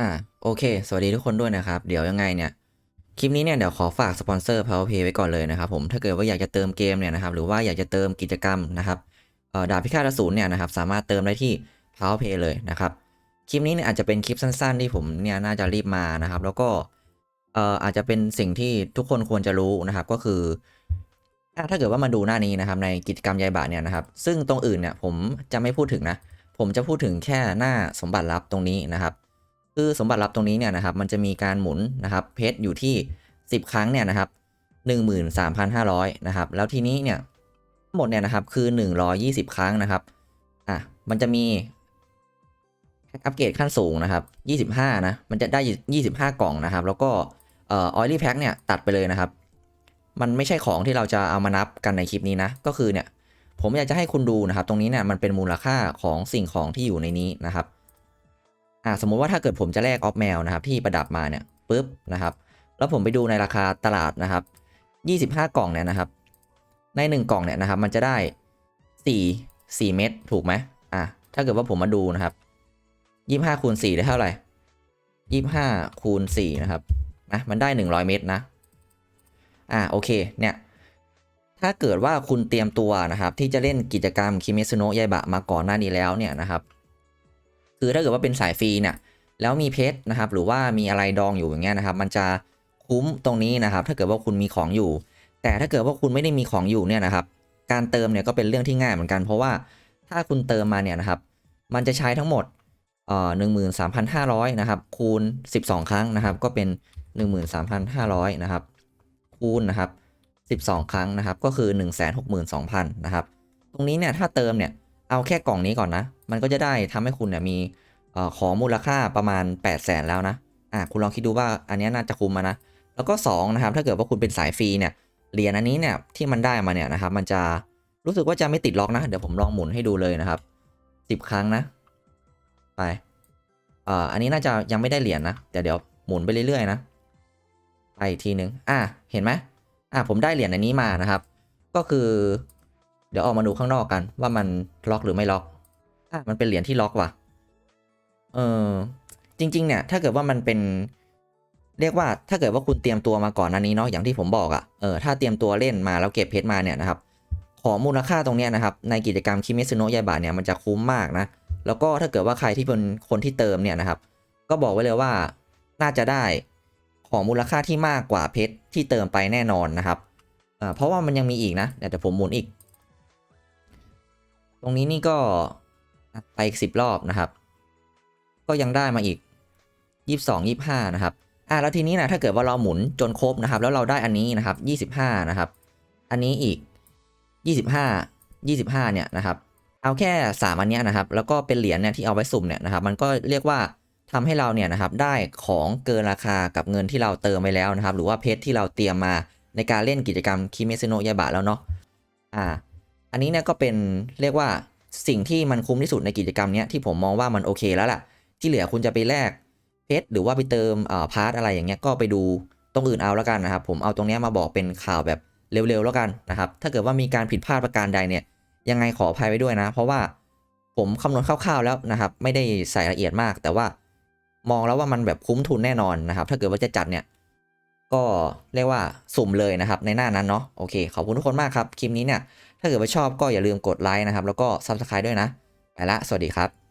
อ่าโอเค สวัสดีทุกคนด้วยนะครับ เดี๋ยวยังไงเนี่ย คลิปนี้เนี่ยเดี๋ยวขอฝากสปอนเซอร์ PowerPay ไว้ก่อนเลยนะครับผมถ้าเกิดว่าอยากจะเติมเกมเนี่ยนะครับหรือว่าอยากจะเติมกิจกรรมนะครับเอ่อดาบพิฆาตอสูรเนี่ยนะครับสามารถเติมได้ที่ PowerPay เลยนะครับคลิปนี้เนี่ยอาจจะเป็นคลิปสั้นๆ ที่ผมเนี่ยน่าจะรีบมานะครับ แล้วก็เอ่ออาจจะเป็นสิ่งที่ทุกคนควรจะรู้นะครับก็คือ ถ้าเกิดว่ามาดูหน้านี้นะครับในกิจกรรมยายบะเนี่ยนะครับ ซึ่งตรงอื่นเนี่ยผมจะไม่พูดถึงนะ ผมจะพูดถึงแค่หน้าสมบัติลับตรงนี้นะครับ คือสมบัติลับตรงนี้เนี่ยนะครับมันจะมีการหมุนนะครับเพชรอยู่ที่ 10 ครั้งเนี่ยนะครับ13,500นะครับแล้วทีนี้เนี่ยทั้งหมดเนี่ยนะครับคือ 120 ครั้งนะครับอะมันจะมีอัปเกรดขั้นสูงนะครับ 25 นะ มันจะได้ 25 กล่องนะครับ แล้วก็เอ่อ oily pack เนี่ยตัดไปเลยนะครับ มันไม่ใช่ของที่เราจะเอามานับกันในคลิปนี้นะ ก็คือเนี่ย ผมอยากจะให้คุณดูนะครับ ตรงนี้เนี่ยมันเป็นมูลค่าของสิ่งของที่อยู่ในนี้นะครับ อ่าสมมุติว่าถ้าเกิดผมจะแลกออฟแมวนะครับที่ประดับมาเนี่ยปุ๊บนะครับ แล้วผมไปดูในราคาตลาดนะครับ 25 กล่องเนี่ยนะครับ ใน 1 กล่องเนี่ยนะครับ มันจะได้ 4 4 เม็ดถูกไหมอะถ้าเกิดว่าผมมาดูนะครับ 25คูณ4ได้เท่าไหร่ 25คูณ4นะครับนะมันได้ 100 เม็ดนะ อ่าโอเคเนี่ยถ้าเกิดว่าคุณเตรียมตัวนะครับ ที่จะเล่นกิจกรรมคิเมซุโนะยายบะมาก่อนหน้านี้แล้วเนี่ยนะครับ คือถ้าเกิดว่าเป็นสายฟรีเนี่ยแล้วมีเพชรนะครับ หรือว่ามีอะไรดองอยู่อย่างเงี้ยนะครับ มันจะคุ้มตรงนี้นะครับ ถ้าเกิดว่าคุณมีของอยู่ แต่ถ้าเกิดว่าคุณไม่ได้มีของอยู่เนี่ยนะครับ การเติมเนี่ยก็เป็นเรื่องที่ง่ายเหมือนกัน เพราะว่าถ้าคุณเติมมาเนี่ยนะครับ มันจะใช้ทั้งหมดเอ่อหนึ่งหมื่นสามพันห้าร้อยนะครับคูณสิบสองครั้งนะครับ ก็เป็นหนึ่งหมื่นสามพันห้าร้อยนะครับ คูณนะครับสิบสองครั้งนะครับ ก็คือหนึ่งแสนหกหมื่นสองพันนะครับ ตรงนี้เนี่ยถ้าเติมเนี่ย เอาแค่กล่องนี้ก่อนนะ มันก็จะได้ทำให้คุณเนี่ยมีของมูลค่าประมาณ 8 0 0แสนแล้วนะ อะคุณลองคิดดูว่าอันนี้น่าจะคุ้มมานะ แล้วก็ 2 นะครับ ถ้าเกิดว่าคุณเป็นสายฟรีเนี่ย เหรียญอันนี้เนี่ยที่มันได้มาเนี่ยนะครับ มันจะรู้สึกว่าจะไม่ติดล็อกนะ เดี๋ยวผมลองหมุนให้ดูเลยนะครับ 10 ครั้งนะ ไป อ่ออันนี้น่าจะยังไม่ได้เหรียญนะ แต่เดี๋ยวหมุนไปเรื่อยๆนะไปอีกทีนึง อะ เห็นไหมอะผมได้เหรียญอันนี้มานะครับ ก็คือ เดี๋ยวออกมาดูข้างนอกกันว่ามันล็อกหรือไม่ล็อกอะมันเป็นเหรียญที่ล็อกว่ะ เออ จริง ๆ เนี่ย ถ้าเกิดว่ามันเป็น เรียกว่าถ้าเกิดว่าคุณเตรียมตัวมาก่อนอันนี้เนาะอย่างที่ผมบอกอะ่ะเออถ้าเตรียมตัวเล่นมาแล้วเก็บเพชรมาเนี่ยนะครับ ของมูลค่าตรงเนี้ยนะครับ ในกิจกรรมคิเมซุโนะยายบะเนี่ยมันจะคุ้มมากนะ แล้วก็ถ้าเกิดว่าใครที่เป็นคนที่เติมเนี่ยนะครับ ก็บอกไว้เลยว่าน่าจะได้ของมูลค่าที่มากกว่าเพชรที่เติมไปแน่นอนนะครับอ่าเพราะว่ามันยังมีอีกนะเดี๋ยวผมหมุนอีก ตรงนี้นี่ก็ไปอีกสิบรอบนะครับ ก็ยังได้มาอีก22 25นะครับอะแล้วทีนี้นะถ้าเกิดว่าเราหมุนจนครบนะครับ แล้วเราได้อันนี้นะครับ25นะครับ อันนี้อีก25 25เนี่ยนะครับ เอาแค่3อันเนี้ยนะครับ แล้วก็เป็นเหรียญเนี่ยที่เอาไว้สุ่มเนี่ยนะครับ มันก็เรียกว่าทำให้เราเนี่ยนะครับได้ของเกินราคากับเงินที่เราเติมไปแล้วนะครับ หรือว่าเพชรที่เราเตรียมมาในการเล่นกิจกรรมคิเมซโนะยาบะแล้วเนาะอ่า อันนี้เนี่ยก็เป็นเรียกว่าสิ่งที่มันคุ้มที่สุดในกิจกรรมเนี้ยที่ผมมองว่ามันโอเคแล้วล่ะ ที่เหลือคุณจะไปแลกเพชรหรือว่าไปเติมอ่อพาร์ทอะไรอย่างเงี้ยก็ไปดูตรงอื่นเอาแล้วกันนะครับ ผมเอาตรงเนี้ยมาบอกเป็นข่าวแบบเร็วๆแล้วกันนะครับ ถ้าเกิดว่ามีการผิดพลาดประการใดเนี่ย ยังไงขออภัยไว้ด้วยนะ เพราะว่าผมคำนวณคร่าวๆแล้วนะครับ ไม่ได้ใส่ละเอียดมาก แต่ว่ามองแล้วว่ามันแบบคุ้มทุนแน่นอนนะครับ ถ้าเกิดว่าจะจัดเนี่ย ก็เรียกว่าสุ่มเลยนะครับ ในหน้านั้นเนาะโอเคขอบคุณทุกคนมากครับคลิปนี้เนี่ย ถ้าเกิดว่าชอบก็อย่าลืมกดไลค์นะครับ แล้วก็ซับสไครต์ด้วยนะ ไปละ สวัสดีครับ